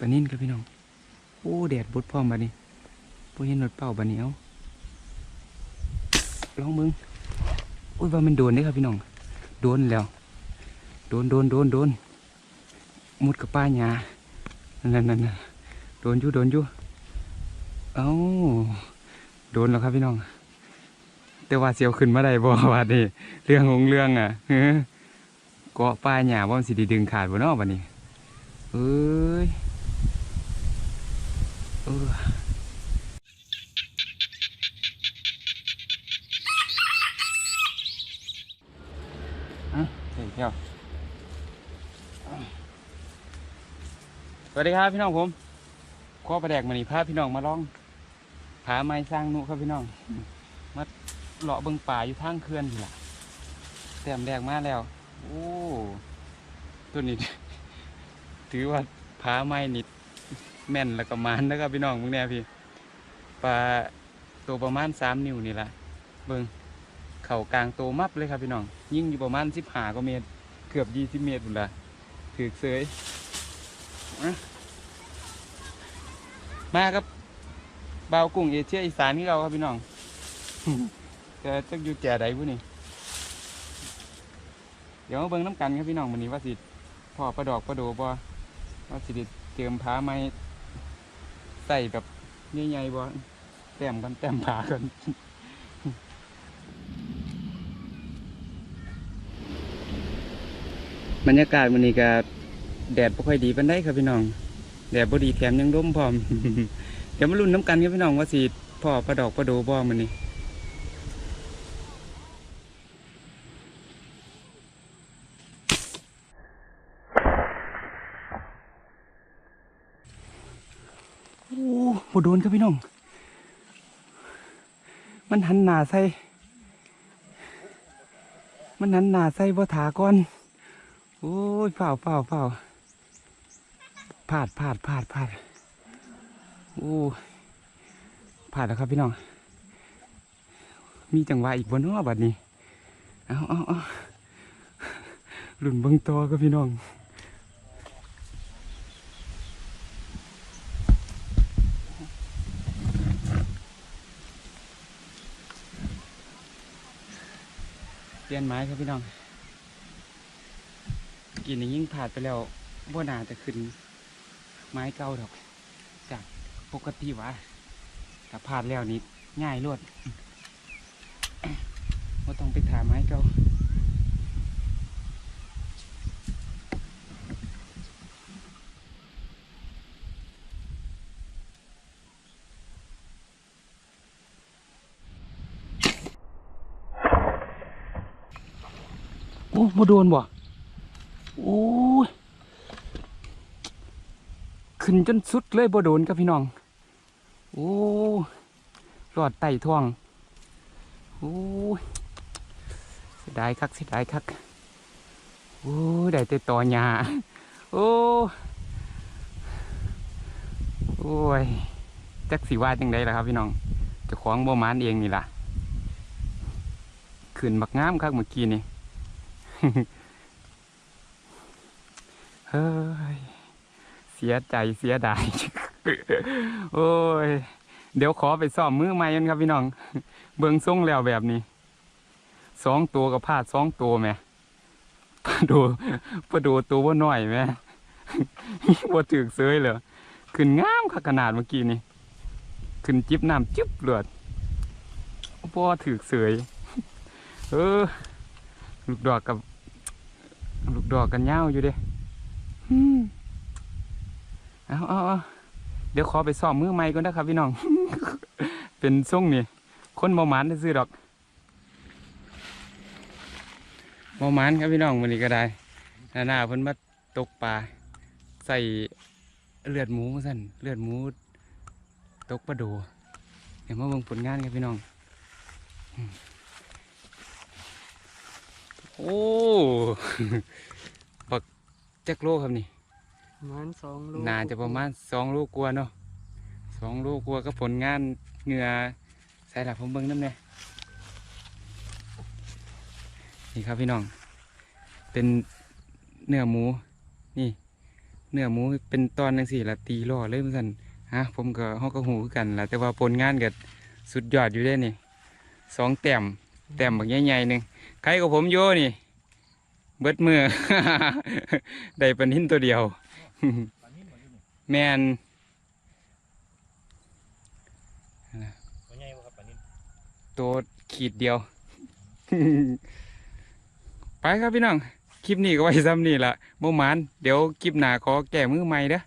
ปลานิ่นครับพี่น้อง โอ้แดดบดพร้อมบัดนี้พวกเห็นรถเป่าบัดนี้เอาลองมึงอุ้ยว่ามันโดนเด้ครับพี่น้อง โดนแล้ว โดนโดนโดนโดนมุดกับป้าหยานั่นนั่นนั่นนั่นโดนยู่โดนยู่เอ้าโดนแล้วครับพี่น้อง แต่ว่าเสียวขึ้นมาได้บ่ว่านี่เรื่องของเรื่องอะเกาะป้าหยาว่ามันสิดีดึงขาดบ่เนาะบัดนี้เอ้ย ส่แก้วสวัสดีครับพี่น้องผมข้อประแดกมานี่พาพี่น้องมาล่องผาไม้สร้างนุครับพี่น้อง มาเลาะเบิงป่าอยู่ทางเขื่อนนี่ล่ะแต้มแดกมาแล้ว โอ้ตัวนี้ ถือว่าผาไม้นิดแม่นแล้วก็มานนะครับพี่น้องมึงแน่พี่ปลาตัวประมาณสามนิ้วนี่ล่ะเบิง ข่ากลางโตมับเลยครับพี่น้อง ยิ่งอยู่ประมาณสิบหาก็เมตร เกือบยี่สิบเมตรหมดละถือเสยมาครับเบากุ้งเอเชียอีสานที่เราครับพี่น้องจะจะอยู่แก่ใดผู้นี่เดี๋ยวมาเบิ่งน้ำกันครับพี่น้องวันนี้ว่าสิพ่อประดอกประโดบ่ว่าสิได้เจิมผาไม้ใส่แบบใหญ่ๆบ่แต้มกันแต้มผากัน บรรยากาศวันนี้ก็แดดบ่ค่อยดีปานใดครับพี่น้องแดดบ่ดีแถมยังร่มพร้อม เดี๋ยวมาลุ้นน้ำกันครับพี่น้องว่าสิพ่อประดอกประโดบ่มันนี่โอ้บ่โดนครับพี่น้อง มันหันหน้าใส่ มันหันหน้าใส่บ่ถาก่อน โอ้ยเฝ้าเฝ้าเฝ้าพลาดพลาดพลาดพลาดโอ้พลาดแล้วครับพี่น้อง มีจังหวะอีกบนนอบัดนี้ เอาเอาเอาหลุนเบิงตอครับพี่น้องเปลี่ยนไม้ครับพี่น้อง กินยิ่งผ่านไปแล้วบ่นาจะขึ้น ไม้เก่าดอก จากปกติวะถ้าผ่านแล้วนี่ง่ายรวดว่าต้องไปถามไม้เก่าโอ้มาโดนบ่ โอ้ยขึ้นจนสุดเลยบ่โดนครับพี่น้อง โอ้รอดไต่ท่วงโอ้ยเสียดายคักเสียดายคัก โอ้ได้แต่ต่อหญ้าโอ้โอ้ยจักสีว่าจังไดล่ะครับพี่น้องจะของบ่มานเองนี่ล่ะขึ้นบักงามคักเมื่อกี้นี่ เฮ้ย เสียใจเสียดาย โอ้ย เดี๋ยวขอไปซ่อมมือใหม่กันครับพี่น้อง เบิ่งทรงแล้วแบบนี้ สองตัวกับพลาดสองตัวแหม่ปลาดูปลาดูตัวว่าน้อยแหม่ว่าถือเสยเลยขึ้นงามค่ะขนาดเมื่อกี้นี่ ขึ้นจิบน้ำจิบเลือดพ่ถือเสยเออ ลูกดอกกับ ลูกดอกกันยาวอยู่เด้อ เอาเอาเดี๋ยวขอไปซ่อมมือใหม่ก่อนนะครับพี่น้อง เป็นทรงนี่ คนเมาหมานซื้อดอกเมมานครับพี่น้องวันนี้ก็ได้หน้าหน้าเพิ่นมาตกปลาใส่เลือดหมูสั่นเลือดหมูตกปลาโดเดี๋ยวมาเบิ่งผลงานครับพี่น้อง โอ้ จักโลครับนี่ประมาณสองโลน่าจะประมาณสองลูกกลัวาเนาะสองลูกกลัวาก็ผลงานเหงื่อใส่หลักผมเบิ้งน้ำเนี่ยนี่ครับพี่น้อง เป็นเนื้อหมู นี่ เนื้อหมูเป็นตอนจังสี่ละตีล่อเลยเหมือนกันฮะผมก็เฮาก็หูคือกันละแต่ว่าผลงานก็สุดยอดอยู่เด้นี่สองแต้มแต้มบักใหญ่ๆหนึ่งใครกับผมโยนี่ เบิดมือ ได้ปลานิ่นตัวเดียว แมนตัวใหญ่บ่ครับปลานิ่มตัวขีดเดียว ไปครับพี่น้อง คลิปนี้ก็ไว้ซ้ำนี่ละโมมาน เดี๋ยวคลิปหน้าขอแก้มือใหม่เด้อ